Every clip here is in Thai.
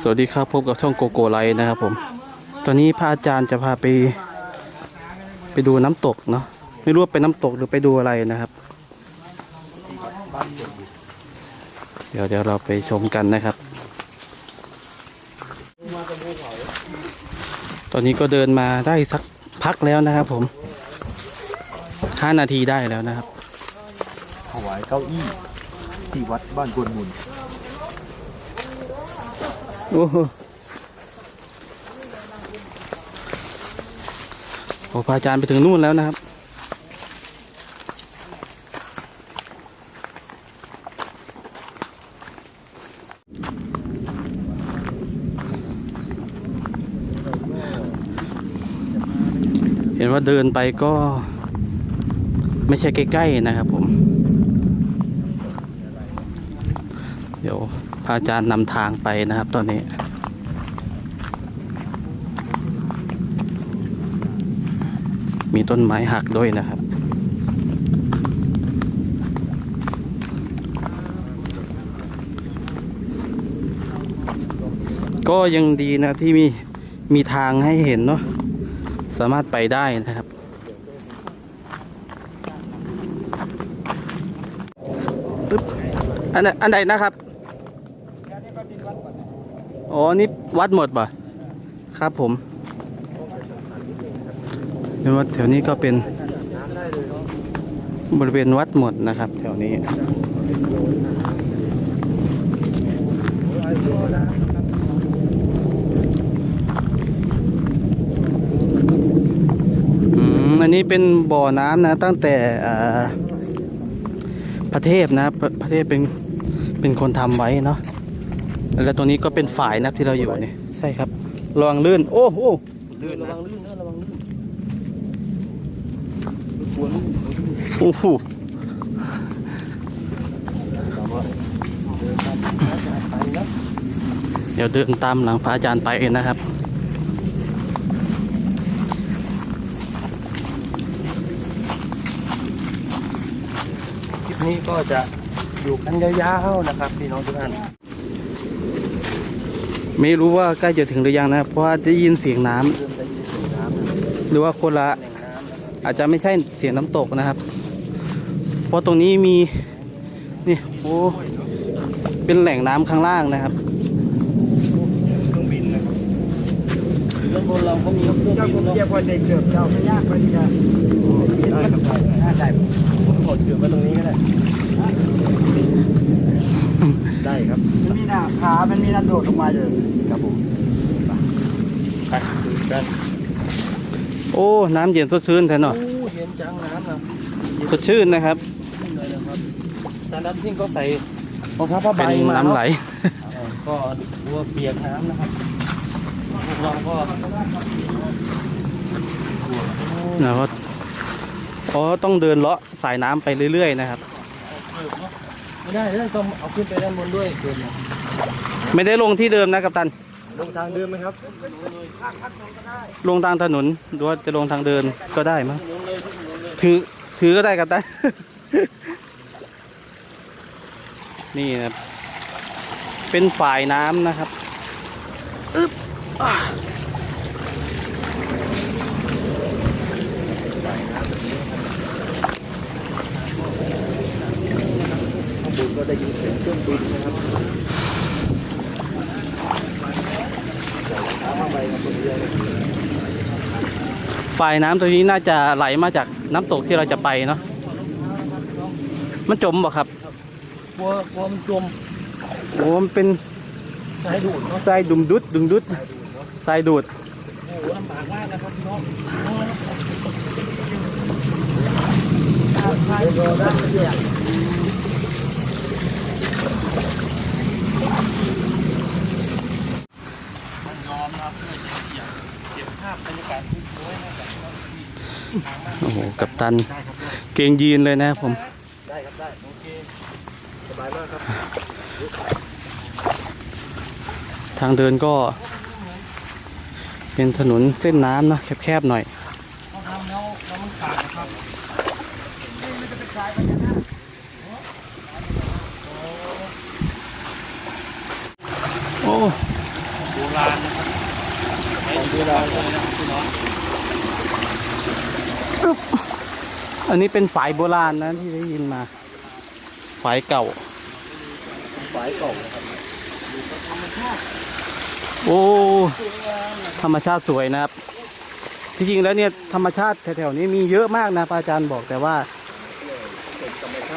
สวัสดีครับพบกับช่องโกโก้ไลท์นะครับผม ตอนนี้พระอาจารย์จะพาไป ไปดูน้ำตกเนาะไม่รู้ว่าไปน้ำตกหรือไปดูอะไรนะครับ เดี๋ยวเดี๋ยวเราไปชมกันนะครับ ตอนนี้ก็เดินมาได้สักพักแล้วนะครับผมห้านาทีได้แล้วนะครับถวายเก้าอี้ ที่วัดบ้านกวนมุนโอ้โหโอ้พระอาจารย์ไปถึงนู่นแล้วนะครับ เห็นว่าเดินไปก็ไม่ใช่ใกล้ๆนะครับผม เดี๋ยวพระอาจารย์นำทางไปนะครับ ตอนนี้ มีต้นไม้หักด้วยนะครับก็ยังดีนะที่มีมีทางให้เห็นเนาะสามารถไปได้นะครับปึ๊บอันไหนอันไหนนะครับ อ๋อ นี่วัดหมดป่ะ ครับผมเห็นว่าแถวนี้ก็เป็นบริเวณวัดหมดนะครับ แถวนี้อืมอันนี้เป็นบ่อน้ำนะ ตั้งแต่อ่าพระเทพนะครับพระพระเทพเป็นเป็นคนทำไว้เนาะ แล้วตรงนี้ก็เป็นฝ่ายนะครับที่เราอยู่เนี่ยใช่ครับระวังลื่น โอ้โหลื่นระวังลื่นนะระวังลื่นโอ้โหเดี๋ยวเดินตามหลังพระอาจารย์ไปเองนะครับคลิปนี้ก็จะอยู่กันยาวๆนะครับพี่น้องทุกท่าน ไม่รู้ว่าใกล้จะถึงหรือยังนะครับเพราะว่าได้ยินเสียงน้ำเริ่มได้ยินเสียงน้ำแล้วหรือว่าคนละแหล่งน้ำนะครับอาจจะไม่ใช่เสียงน้ำตกนะครับ เพราะตรงนี้มีนี่โอ้เป็นแหล่งน้ำข้างล่างนะครับเครื่องบินนะครับด้านบนเราก็มีเครื่องเจ้าบิคุนณเนาะเกียร์พอใจเกือบเจ้าไม่ยากไปที่จะได้ครับได้ได้ผมกดเกือบไว้ตรงนี้ก็ได้ ได้ครับมันมีหน้าขา มันมีหน้าโดดลงมาเลยครับผมไปดูกันโอ้ น้ำเย็นสดชื่นแท้เนาะโอ้เห็นจังน้ำนะสดชื่นนะครับขึ้นเลยนะครับตอนนั้นซิ่งก็ใส่รองเท้าผ้าใบเป็นมาน้ำไหล เออก็วัวเปียกน้ำนะครับพวกเราก็นะว่าอ๋อต้องเดินเลาะสายน้ำไปเรื่อยๆนะครับ ไม่ได้เลยต้องเอาขึ้นไปด้านบนด้วยเกินเนี่ยไม่ได้ลงที่เดิมนะกัปตัน ลงทางเดิมไหมครับ ลงทางถนนหรือว่าจะลงทางเดินก็ได้มั้งถือถือก็ได้กัปตัน นี่นะครับ เป็นฝ่ายน้ำนะครับ อึ๊บอะ ข้างบน ก็ได้ยินเสียงเครื่องบินนะครับผ้าใบมาคนเดียวเลยฝ่ายน้ำตัวนี้น่าจะไหลมาจากน้ำตกที่เราจะไปเนาะ มันจมบ่ครับกลัวกลัวมันจมโอ้มันเป็นสายดูดเนาะทรายดุมดุดดุมดุดทรายดูด โอ้โหลำบากมากนะครับพี่น้องเดี๋ยวได้เสียงยอมนะครับเพื่อจะอยากเก็บภาพบรรยากาศสวยๆให้กับพี่น้องที่ทางบ้านโอ้โหกัปตันได้ครับได้เกงยีนเลยนะครับผม ได้ครับได้โอเคสบายมากครับทางเดินก็เป็นถนนเส้นน้ำเนอะแคบๆหน่อยเขาทำแล้วแล้วมันขาดนะครับโบราณนะครับข องโบราณเลยนะครับพี่น้องอันนี้เป็นฝายโบราณนะที่ได้ยินมาฝายเก่าฝายเก่านะครับโอ้ธรรมชาติสวยนะครับที่จริงแล้วเนี่ยธรรมชาติแถวๆนี้มีเยอะมากนะพระอาจารย์บอกแต่ว่า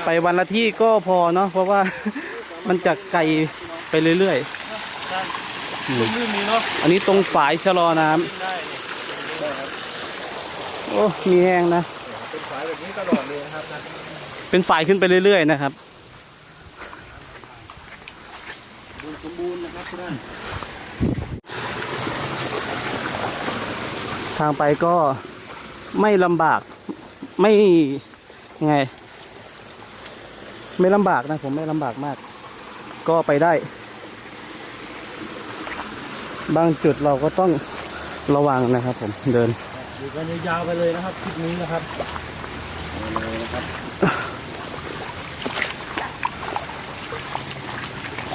ไปวันละที่ก็พอเนาะเพราะว่ามันจะไกลไปเรื่อย ลื่นนี้เนาะอันนี้ตรงฝายชะลอน้ำโอ้ มีแห้งนะ เป็นฝายแบบนี้ตลอดเลยนะครับนะเป็นฝายขึ้นไปเรื่อยๆนะครับสมบูรณ์นะครับท่านทางไปก็ไม่ลำบากไม่ไง ไม่ลำบากนะผมไม่ลำบากมาก ก็ไปได้ บางจุดเราก็ต้องระวังนะครับ ผมเดินดูกันยาวๆไปเลยนะครับคลิปนี้นะครับเลยนะครับ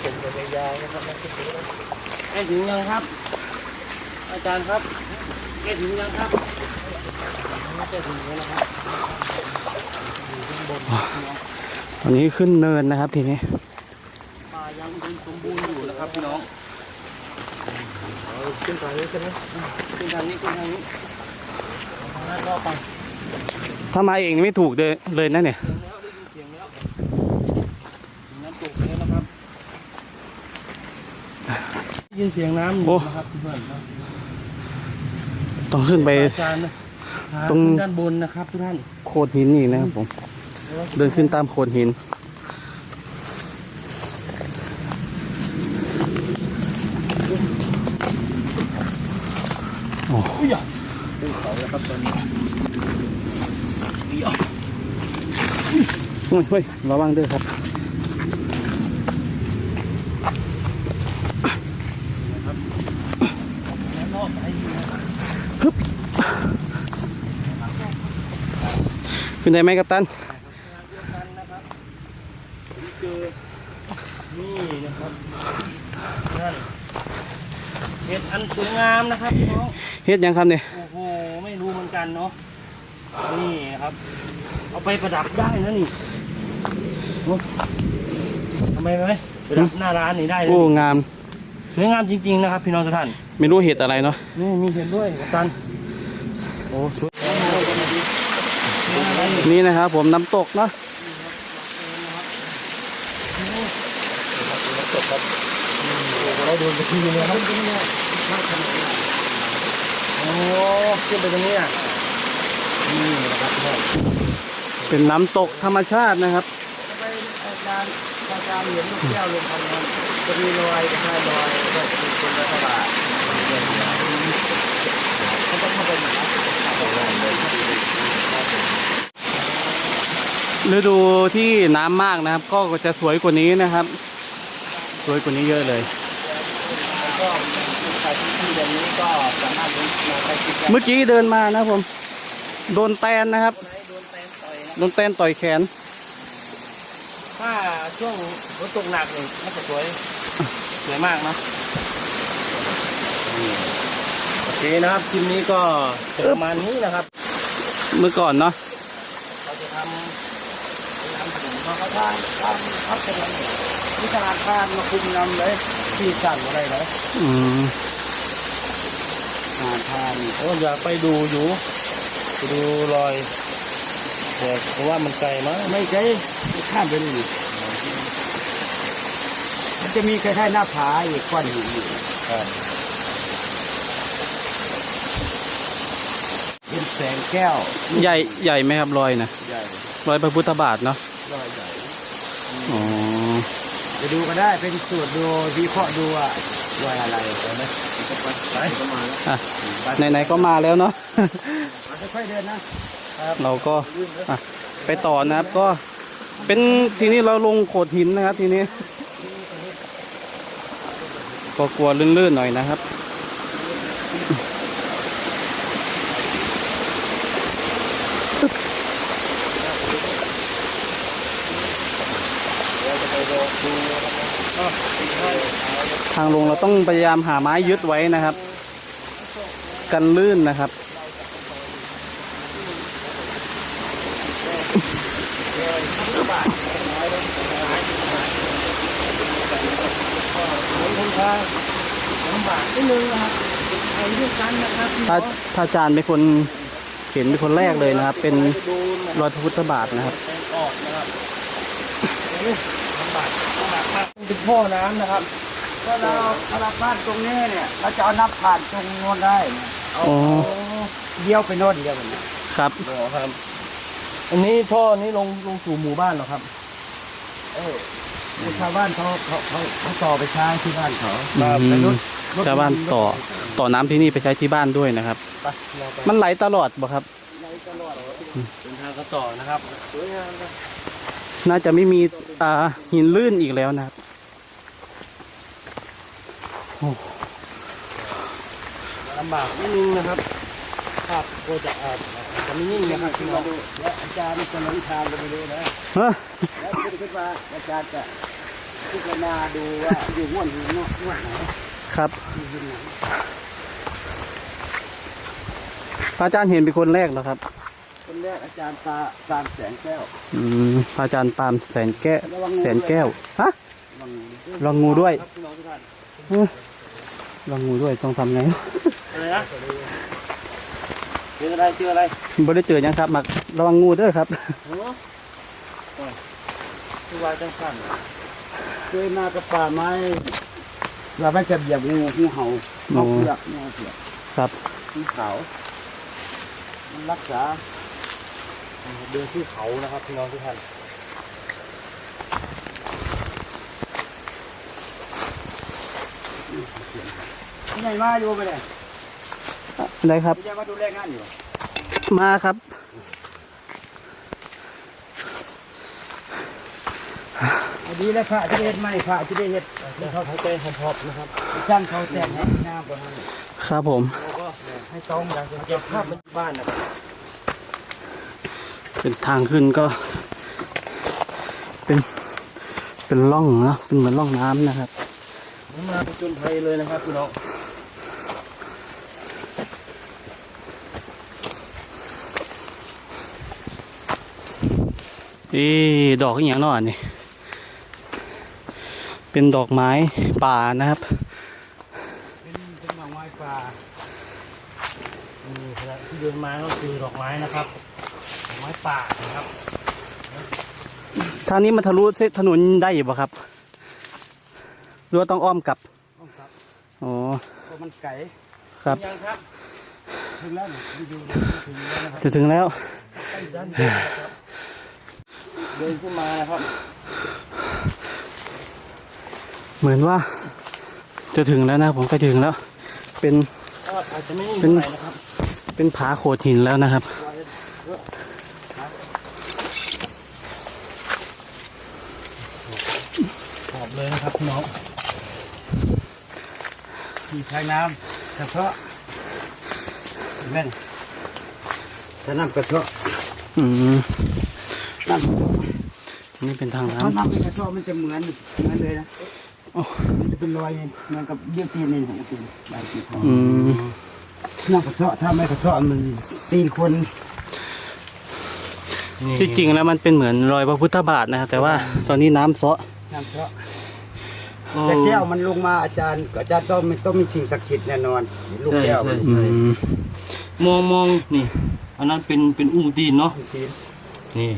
เป็นกันยาวๆนะครับนะคลิปนี้นะใกล้ถึงยังครับ อาจารย์ครับใกล้ถึงยังครับใกล้ถึงแล้วนะครับอยู่ข้างบนนะครับอันนี้ขึ้นเนินนะครับทีนี้ป่ายังเป็นสมบูรณ์อยู่นะครับพี่น้อง ขึ้นทางนี้ใช่ไหมขึ้นทางนี้ขึ้นทางนี้ทางนั้นรอบไปถ้ามาเองไม่ถูกเลยเลยนะเนี่ยเสียงแล้วได้ยินเสียงแล้วถึงน้ำตกแล้วนะครับได้ยินเสียงน้ำอยู่นะครับเพื่อนๆนะต้องขึ้นไปอาจารย์นะตรงขึ้นด้านบนนะครับทุกท่านโขดหินนี่นะครับผม เดินขึ้นตามโขดหิน โอ้ อุ้ยอะภูเขาแล้วครับตอนนี้ เฮ้ยเฮ้ยระวังด้วยครับแล้วรอบไปอยู่นะครับขึ้นได้ไหมกัปตันเดียวกันนะครับผมเจอนี่นะครับนั่นเห็ดอันสวยงามนะครับพี่น้องเฮ็ดยังครับเนี่ยโอ้โหไม่รู้เหมือนกันเนาะนี่ครับ เอาไปประดับได้นะนี่โอ้ ทำไมไหมประดับหน้าร้านนี่ได้เลยโอ้งาม สวยงามจริง ๆ นะครับ พี่น้องทุกท่านไม่รู้เห็ดอะไรเนาะนี่มีเห็นด้วยกัปตันโอ้ชุดนี่นะครับผมน้ำตกเนาะเราโดนไปทีนึงนะครับโอ้ขึ้นไปตรงนี้อะนี่นะครับทุกท่านเป็นน้ำตกธรรมชาตินะครับ ไปอารอาจารย์เห็นลูกแก้วลงพันนั้นจะมีรอยก็ใช่รอยก็คือเป็นรัฐบาลเขาต้องมาเป็นอย่างนั้นฤดูที่น้ำมากนะครับ ก็จะสวยกว่านี้นะครับ สวยกว่านี้เยอะเลย ก็ใครที่เดือนนี้ก็สามารถมาไปคิดได้เมื่อกี้เดินมานะผม โดนแตนนะครับ โดนแตนต่อยแขน ช่วงฝนตกหนักนี่มันจะสวยสวยมากเนอะโอเคนะครับคลิปนี้ก็จะประมาณนี้นะครับ เมื่อก่อนเนาะเราจะทำทำถึงมาเขาทางทางพับกันเลยมีธนาคารมาคุมนำเลยที่สั่งอะไรเลยอืมธนาคารโอ้อยากไปดูอยู่ไปดูรอยแต่เพราะว่ามันไกลมากไม่ใช่ข้ามไปนี่มัน จะมีคล้ายๆหน้าผาอีกก้อนหินอยู่ครับเป็นแสงแก้วใหญ่ใหญ่ไหมครับรอยนะใหญ่รอยพระพุทธบาทเนาะรอยใหญ่อ๋อไปดูก็ได้เป็นสูตรดูวิเคราะห์ดูว่ารอยอะไรเห็นไหมไปอะไหนๆก็มาแล้วเนาะค่อยๆเดินนะเราก็อะไปต่อนะครับก็เป็นทีนี้เราลงโขดหินนะครับทีนี้ ก็กลัวลื่นๆหน่อยนะครับ ทางลงเราต้องพยายามหาไม้ยึดไว้นะครับ กันลื่นนะครับ คนทางลำบากนิดนึงนะครับไปด้วยกันนะครับพี่พระน้องพระอาจารย์เป็นคนเห็นเป็นคนแรกเลยนะครับ เป็นดูนะรอยพระพุทธบาทนะครับแตงออกนะครับโอ้ยลำบากลำบากมากเป็นท่อน้ำนะครับ ถ้าเราถ้าเราพลาดตรงนี้เนี่ยเราจะเอาน้ำผ่านตรงโน้นได้นะเอาอ๋อเดียวไปโน้นเดียวไปนะครับอ๋อครับ อันนี้ท่อนี้ลงลงสู่หมู่บ้านเหรอครับ เออชาวบ้านเขาเขาเขาเขาต่อไปใช้ที่บ้านเขาอืมไปรถรถ ชาวบ้านต่อต่อน้ำที่นี่ไปใช้ที่บ้านด้วยนะครับ ไปเราไปมันไหลตลอดบ่ครับเป็นทางก็ต่อนะครับสวยงามครับน่าจะไม่มีอ่าหินลื่นอีกแล้วนะครับลำบากนิดนึงนะครับครับก็จะอาจจะไม่นิ่งนะครับพี่น้องและอาจารย์จะลงทางก็ไม่รู้นะฮะแล้วขึ้นขึ้นมาอาจารย์จะพิจารณาดูว่าอยู่ห้วนหินเนาะห้วนไหน ครับอยู่หินไหนพระอาจารย์เห็นเป็นคนแรกเหรอครับ คนแรกอาจารย์ตาตามแสงแก้ว อืมพระอาจารย์ปาล์มแสนแก้วแสนแก้วฮะวังลองงูด้วยครับพี่น้องทุกท่านลองงูด้วยต้องทำไงอะไรนะเจออะไรเจออะไรบ่ได้เจอยังครับมาระวังงูเด้อครับโอ้โหคือว่าจังสั่นเคยมากับป่าไม้ เราไม่จะเหยียบงูงูเห่าโอ้เห่าเผือกงูเผือกครับสีขาวมันรักษาเดินที่เขานะครับพี่น้องทุกท่านที่มาอยู่ไปเลยได้ครับไม่ใช่มาดูแลงานอยู่ มาครับดีแล้วพระจะได้เห็ดไหมพระจะได้เห็ด เขาหายใจหอบๆนะครับช่างเขาแต่งให้งามกว่านั้นครับผมแล้วก็ให้ตรงกันเก็บภาพมันที่บ้านนะครับเป็นทางขึ้นก็ เป็นเป็นร่องนะเป็นเหมือนร่องน้ำนะครับมาเป็นจนภัยเลยนะครับพี่น้องอีดอกอหย่างเนอนนี่ เป็นดอกไม้ป่านะครับ เป็นเป็นดอกไม้ป่านี่ขณะที่เดินมาก็คือดอกไม้นะครับดอกไม้ป่านะครับทางนี้มันทะลุเส้นถนนได้อยู่ปะครับหรือว่าต้องอ้อมกลับต้องครับอ๋อเพราะมันไก่ครับยังครับถึงแล้วนี่ดูดูถึงแล้วนะครับจะถึงแล้วด้านบนนะครับเดินขึ้นมานะครับ เหมือนว่าจะถึงแล้วนะผมก็ถึงแล้ว เป็นก็อาจจะไม่นิ่งเป็นเท่าไหร่นะครับเป็นผาโขดหินแล้วนะครับ ขอบเลยนะครับพี่น้องมีใช้น้ำเฉพาะเห็นไหมถ้าน้ำกระเชาะอืมน้ำกระเชาะนี่เป็นทางถ้าน้ำน้ำเป็นกระเชาะมันจะเหมือนเหมือนเลยนะ มันจะเป็นรอยเหมือนกับเบี้ยวตีนนี่ของตีนใบตีนของอืมน้ำกระเชาะถ้าไม่กระเชาะมันตีนคนที่จริงแล้วมันเป็นเหมือนรอยพระพุทธบาทนะครับแต่ว่าตอนนี้น้ำเซาะน้ำเชาะแต่แก้วมันลงมาอาจารย์อาจารย์ต้องต้องมีสิ่งศักดิ์สิทธิ์แน่นอนลูกแก้วมันอืมมองมองนี่ อันนั้นเป็นเป็นอุ้งตีนเนาะตีนนี่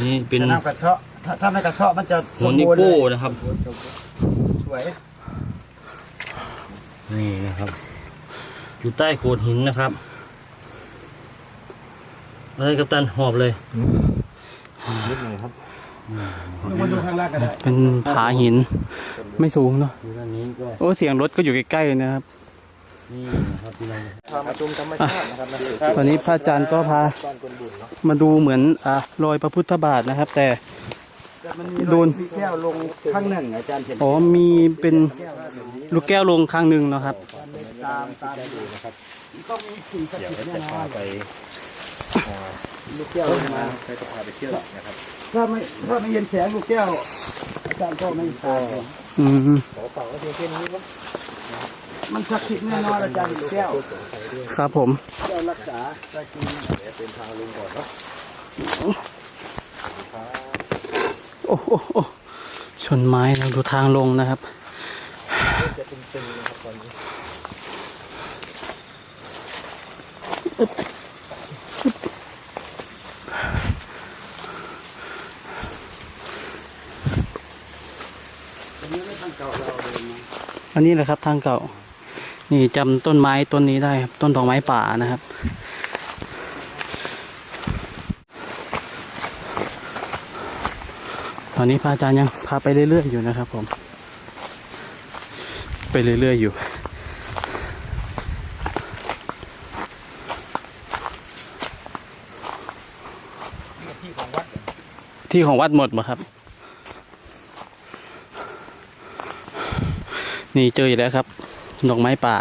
นี่เป็นถ้าน้ำกระเชาะถ้าถ้าไม่กระเชาะมันจะหัวนิบูรณ์โก้เลยนะครับส วยนี่นะครับ อยู่ใต้โขดหินนะครับอะไรกับตันหอบเลยนิดหน่อยครับลงมาดูข้างล่างก็ได้เป็นผาหิน ไม่สูงเนาะดูด้านนี้ก็โอ้เสียงรถก็อยู่ใกล้ๆเลยนะครับนี่นะครับพี่น้องพามาชมธรรมชาตินะครับตอนนี้พระอาจารย์ก็พาบ้านคนบุญเนาะมาดูเหมือนอ่ารอยพระพุทธบาทนะครับ แต่แต่ มันมีโดน มีแก้วลงข้างหนึ่งอาจารย์เห็นอ๋อมีเป็นแก้วแบบนี้ลูกแก้วลงข้างหนึ่งเนาะครับ ตามตามดูนะครับก็มีสิ่งศักดิ์สิทธิ์แน่นอนลูกแก้วลงมาใครจะพาไปเที่ยวนะครับถ้าไม่ถ้าไม่เห็นแสงลูกแก้ว อาจารย์ก็ไม่ตายอืมขอฝากไว้เพียงแค่นี้ครับมันศักดิ์สิทธิ์แน่นอนอาจารย์แก้วครับผม แก้วรักษาได้จริงเป็นทางลงก่อนเนาะ โอ้โหชนไม้นะดูทางลงนะครับจะตึงนะครับตอนนี้อันนี้แหละครับทางเก่า นี่จำต้นไม้ต้นนี้ได้ครับต้นดอกไม้ป่านะครับ อนนี้พระอาจารย์ยังพาไปเรื่อยๆอยู่นะครับผม ไปเรื่อยๆอยู่ ที่ของวัดที่ของวัดหมดบ่ครับ นี่เจออยู่แล้วครับดอกไม้ป่า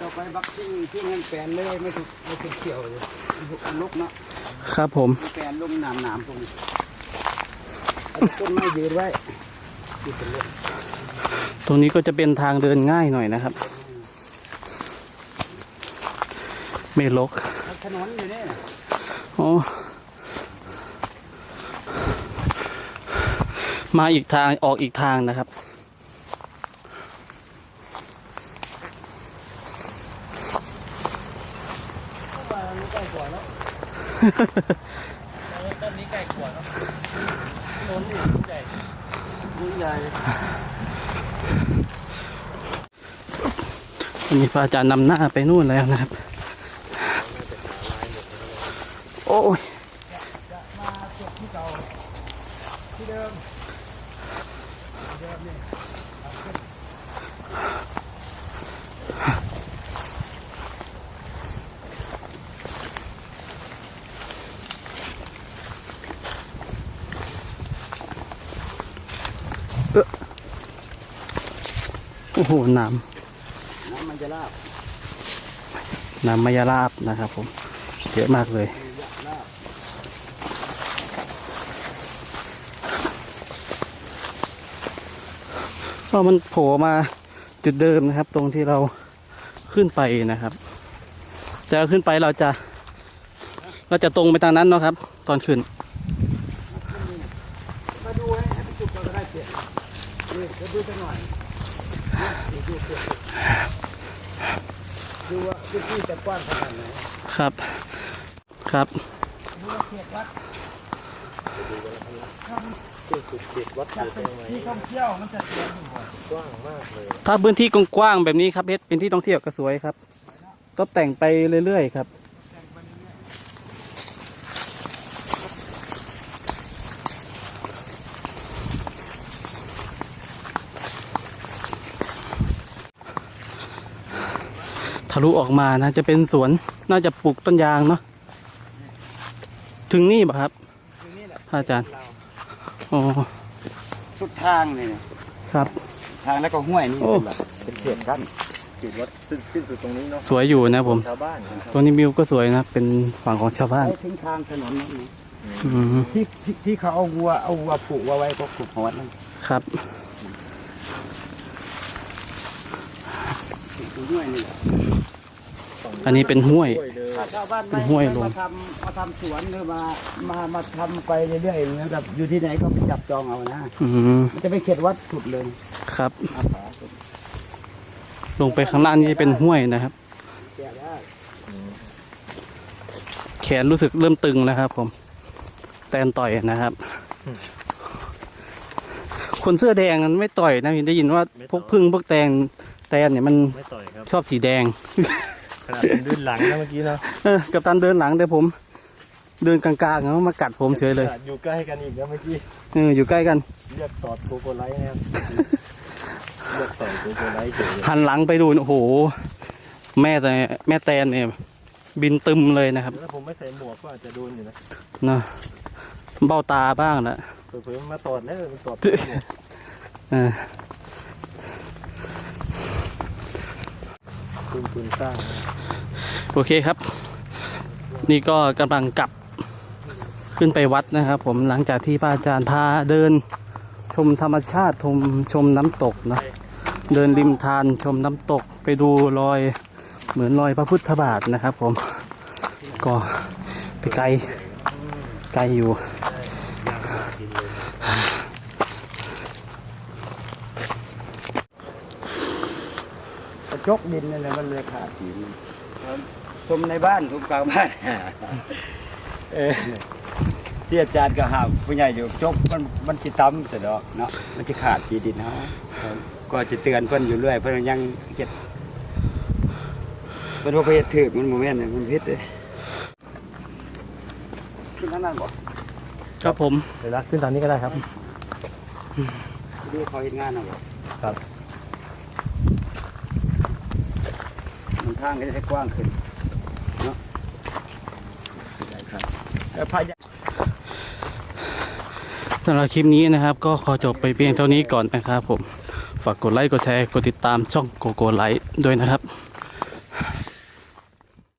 ต่อไปบักที่ที่เงิน แปลนเลยไม่ถูกไม่ถูกเขียวเลยลุกเนาะครับผมแปลนลุ่มน้ำน้ำตรงนี้เอาต้นไม้ยืนไว้ที่เป็นเรื่องตรงนี้ก็จะเป็นทางเดินง่ายหน่อยนะครับ ไม่ลกถนนอยู่นี่โอ้มาอีกทางออกอีกทางนะครับ ต้นนี้ใกล้กว่าเนาะต้นนี้ใหญ่ยิ่งใหญ่วันนี้พระอาจารย์นำหน้าไปนู่นแล้วนะครับ โอ้ย มาจุดที่เก่าที่เดิมเดิมนี่ โอ้โหน้น้ำมันจะลาบำน้ำมายาลาบนะครับผมเยอะมากเลยลาบก็มันโผล่มาจุดเดิมนะครับ ตรงที่เราขึ้นไปนะครับจะขึ้นไปเราจะ เราจะตรงไปทางนั้นเนาะครับ ตอนขึ้น มาดูให้ให้ไปจุดเราก็ได้เปลี่ยนนี่จะดูสักหน่อยนี่ ดูว่าพื้นที่จะกว้างขนาดไหนครับ ครับดูว่าเขตวัดดเด็ดวัดจัดเป็นยังไที่ท่องเที่ยวมันจะสวยอยู่บ่อยกว้างมากเลยถ้าพื้นที่กว้างๆแบบนี้ครับเพชรเป็นที่ท่องเที่ยวก็สวยครับตกแต่งไปเรื่อยๆครับ ลุออกมานะจะเป็นสวนน่าจะปลูกต้นยางเนาะถึงนี่ปะครับอยู่นี่แหละพระอาจารย์เราอ๋อสุดทางนี่ครับ ทางแล้วก็ห้วยนี่โอ้เป็นแบบเป็นเขตกั้นจุดวัดสิ้นสิ้นสุดตรงนี้เนาะสวยอยู่นะผมชาวบ้านนะครับตัวนี้วิวก็สวยนะเป็นฝั่งของชาวบ้านไปถึงทางถนนนั่นนี่อืมที่ที่ที่เขาเอาวัวเอาวัวผูกวัวไว้ก็ผูกหัวนั่นครับผูกห้วยนี่แหละ อันนี้เป็นห้วยช่วยเลยถ้าชาวบ้านเป็ไม่นห้วยลง มาทำมาทำสวนหรือมามามาทำไปเรื่อยๆนะครับอยู่ที่ไหนก็ไปจับจองเอานะอืมมันจะไปเขตวัดสุดเลยครับ อาผาสุดลงไปข้างล่างนี่เป็นห้วยนะครับ แก่ได้แขนรู้สึกเริ่มตึงแล้วครับผม แตนต่อยนะครับ คนเสื้อแดงมันไม่ต่อยนะได้ยินว่าพวกพึ่งพวกแตงแตนเนี่ยมันไม่ต่อยครับ ชอบสีแดงข นาดผมดื้นหลังนะเมื่อกี้นะเออกับตันเดินหลังแต่ผม เดินกลางๆแล้วมากัดผมเฉยเลยขนาดอยู่ใกล้กันอีกนะเมื่อกี้เอออยู่ใกล้กัน เรียกตอดโกโกไลท์นะครับเรียกต่อยโกโกไลท์เฉยหันหลังไปดูโอ้โห แม่แต่แม่แตนเนี่ยบินตึมเลยนะครับถ้าผมไม่ใส่หมวกก็อาจจะโดนอยู่นะเนาะเบ้าตาบ้างละเผื่อๆมันมาตอดแล้วมันตอดเออ ปืนปืนสร้างโอเคครับ นี่ก็กำลังกลับขึ้นไปวัดนะครับ ผมหลังจากที่พระอาจารย์พาเดินชมธรรมชาติชมชมน้ำตกนะเดินริมทานชมน้ำตกไปดูรอยเหมือนรอยพระพุทธบาทนะครับ ผมก็ไปไกลไกลอยู่ ก ระจกดินนี่แหละมันเลยขาดหินชมในบ้านชมกลางบ้านเออที่อาจารย์ก็หาผู้ใหญ่อยู่จกมันมันสิต่ำแต่ดอกเนาะมันจะขาดปีดินเฮาก็จะเตือนเพิ่นอยู่เรื่อยเพิ่นยังเฮ็ดเพิ่นว่าไปเฮ็ดถึกมันบ่แม่นน่ะมันผิดเด้ขึ้นทางนั้นบ่ครับผมเดี๋ยวรักขึ้นตอนนี้ก็ได้ครับดูเขาเฮ็ดงานน่ะบ่ครับ นทางก็จะได้กว้างขึ้นเนาะครับพายสำหรับคลิปนี้นะครับ ก็ขอจบไปเพียงเท่านี้ก่อนนะครับผม ฝากกดไลค์ กดแชร์ กดติดตามช่องโกโก้ไลค์ด้วยนะครับ